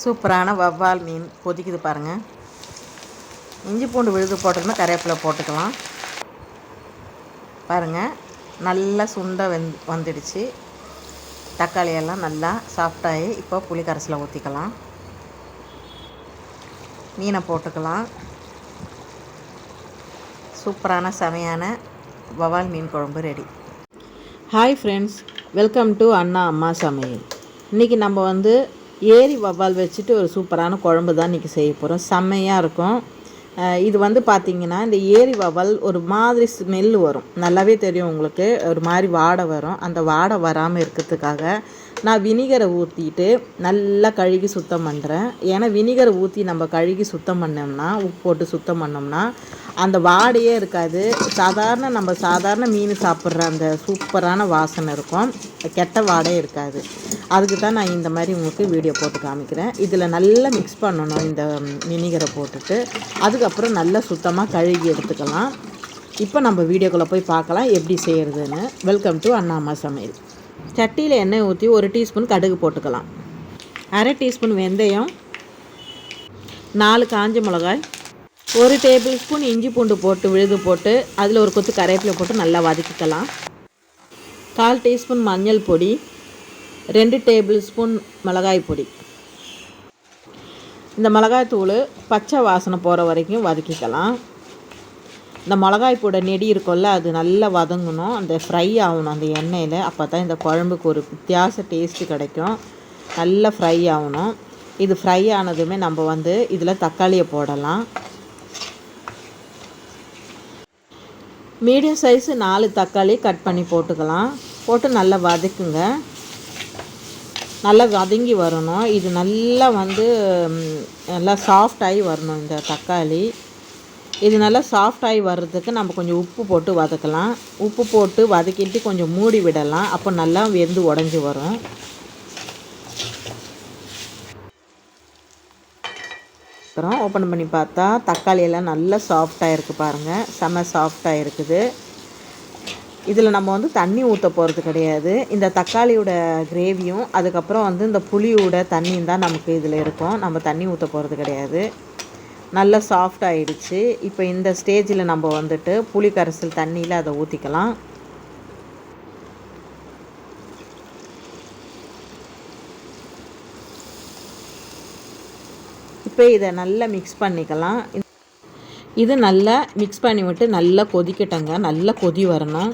சூப்பரான வவ்வால் மீன் கொதிக்குது பாருங்கள் இஞ்சி பூண்டு விழுது போட்டுக்கணும் கருவேப்பிலை போட்டுக்கலாம். பாருங்கள் நல்லா சுண்டை வெந் வந்துடுச்சு. தக்காளியெல்லாம் நல்லா சாஃப்டாகி இப்போ புளி கரைசலை ஊற்றிக்கலாம் மீனை போட்டுக்கலாம். சூப்பரான செமையான வவால் மீன் குழம்பு ready. Hi friends welcome to Anna Amma Samayal. இன்றைக்கி நம்ம வந்து ஏரி வவ்வால் வச்சுட்டு ஒரு சூப்பரான குழம்பு தான் இன்றைக்கி செய்ய போகிறோம் செம்மையாக இருக்கும். இது வந்து பார்த்திங்கன்னா இந்த ஏரி வவல் ஒரு மாதிரி ஸ்மெல் வரும். நல்லாவே தெரியும் உங்களுக்கு. ஒரு மாதிரி வாடை வரும். அந்த வாடை வராமல் இருக்கிறதுக்காக நான் வினிகரை ஊற்றிட்டு நல்லா கழுகி சுத்தம் பண்ணுறேன் ஏன்னா வினிகரை ஊற்றி நம்ம கழுகி சுத்தம் பண்ணோம்னா உப்பு போட்டு சுத்தம் பண்ணோம்னா அந்த வாடையே இருக்காது. சாதாரண நம்ம சாதாரண மீன் சாப்பிட்ற அந்த சூப்பரான வாசனை இருக்கும். கெட்ட வாடையே இருக்காது. அதுக்கு தான் நான் இந்த மாதிரி உங்களுக்கு வீடியோ போட்டு காமிக்கிறேன். இதில் நல்லா மிக்ஸ் பண்ணணும் இந்த வினிகரை போட்டுட்டு. அதுக்கப்புறம் நல்லா சுத்தமாக கழுகி எடுத்துக்கலாம். இப்போ நம்ம வீடியோக்குள்ளே போய் பார்க்கலாம் எப்படி செய்கிறதுன்னு வெல்கம் டு அண்ணாமா சமையல். சட்டியில் எண்ணெய் ஊற்றி ஒரு டீஸ்பூன் கடுகு போட்டுக்கலாம். அரை டீஸ்பூன் வெந்தயம் நாலு காஞ்ச மிளகாய் ஒரு டேபிள் ஸ்பூன் இஞ்சி பூண்டு போட்டு விழுது போட்டு அதில் ஒரு கொத்து கரைவேப்பிலை போட்டு நல்லா வதக்கிக்கலாம். கால் டீஸ்பூன் மஞ்சள் பொடி ரெண்டு டேபிள் ஸ்பூன் மிளகாய் பொடி. இந்த மிளகாய் தூள் பச்சை வாசனை போகிற வரைக்கும் வதக்கிக்கலாம். இந்த மிளகாய் நெடி இருக்கும்ல அது நல்லா வதங்கணும். அந்த ஃப்ரை ஆகணும் அந்த எண்ணெயில். அப்போ தான் இந்த குழம்புக்கு ஒரு வித்தியாச டேஸ்ட்டு கிடைக்கும். நல்லா ஃப்ரை ஆகணும். இது ஃப்ரை ஆனதுமே நம்ம வந்து இதில் தக்காளியை போடலாம். மீடியம் சைஸு நாலு தக்காளி கட் பண்ணி போட்டுக்கலாம். போட்டு நல்லா வதக்குங்க. நல்லா வதங்கி வரணும். இது நல்லா வந்து நல்லா சாஃப்டாகி வரணும் இந்த தக்காளி. இது நல்லா சாஃப்டாகி வர்றதுக்கு நம்ம கொஞ்சம் உப்பு போட்டு வதக்கலாம். உப்பு போட்டு வதக்கிட்டு கொஞ்சம் மூடி விடலாம். அப்போ நல்லா வெந்து உடஞ்சி வரும். அப்புறம் ஓப்பன் பண்ணி பார்த்தா தக்காளியெல்லாம் நல்லா சாஃப்டாக இருக்குது பாருங்கள் செம்ம சாஃப்டாக இருக்குது இதில் நம்ம வந்து தண்ணி ஊற்ற போகிறது கிடையாது. இந்த தக்காளியோட கிரேவியும் அதுக்கப்புறம் வந்து இந்த புளியோட தண்ணியும் தான் நமக்கு இதில் இருக்கும். நம்ம தண்ணி ஊற்ற போகிறது கிடையாது. நல்லா சாஃப்ட் ஆகிடுச்சு இப்போ இந்த ஸ்டேஜில் நம்ம வந்துட்டு புளி கரைசல் தண்ணியில் அதை ஊற்றிக்கலாம் இப்போ இதை நல்லா மிக்ஸ் பண்ணிக்கலாம். இது நல்லா மிக்ஸ் பண்ணி விட்டு நல்லா கொதிக்கட்டங்க. நல்லா கொதி வரணும்.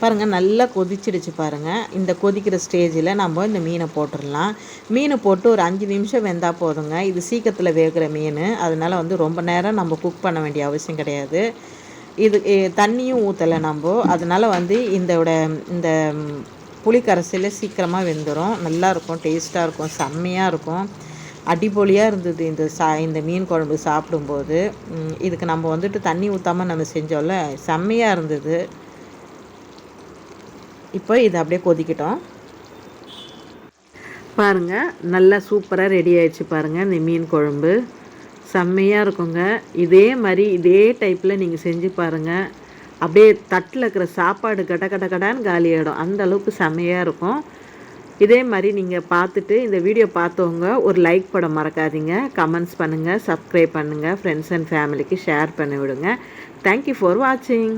பாருங்கள் நல்லா கொதிச்சிடுச்சு பாருங்கள் இந்த கொதிக்கிற ஸ்டேஜில் நம்ம இந்த மீனை போட்டுடலாம் மீனை போட்டு ஒரு அஞ்சு நிமிஷம் வெந்தால் போதுங்க. இது சீக்கிரத்தில் வேகிற மீன். அதனால் வந்து ரொம்ப நேரம் நம்ம குக் பண்ண வேண்டிய அவசியம் கிடையாது. இது தண்ணியும் ஊற்றலை நம்ம. அதனால் வந்து இந்தோட இந்த புளிக்கரசியில் சீக்கிரமாக வெந்துடும் நல்லாயிருக்கும் டேஸ்ட்டாக இருக்கும் செம்மையாக இருக்கும். அடிப்பொலியாக இருந்தது இந்த சா இந்த மீன் குழம்பு சாப்பிடும்போது. இதுக்கு நம்ம வந்துட்டு தண்ணி ஊற்றாமல் நம்ம செஞ்சோம்ல செம்மையாக இருந்தது. இப்போ இதை அப்படியே கொதிக்கிட்டோம். பாருங்கள் நல்லா சூப்பராக ரெடி ஆயிடுச்சு பாருங்கள் இந்த மீன் குழம்பு. செம்மையாக இருக்குங்க. இதே மாதிரி இதே டைப்பில் நீங்கள் செஞ்சு பாருங்கள் அப்படியே தட்டில் இருக்கிற சாப்பாடு கட கட கடான்னு காலி ஆகிடும் அந்த அளவுக்கு செம்மையாக இருக்கும். இதே மாதிரி நீங்கள் பார்த்துட்டு இந்த வீடியோ பார்த்தவங்க ஒரு லைக் படம் மறக்காதீங்க. கமெண்ட்ஸ் பண்ணுங்கள் சப்ஸ்கிரைப் பண்ணுங்கள் ஃப்ரெண்ட்ஸ் அண்ட் ஃபேமிலிக்கு ஷேர் பண்ணி விடுங்க. தேங்க்யூ ஃபார் வாட்சிங்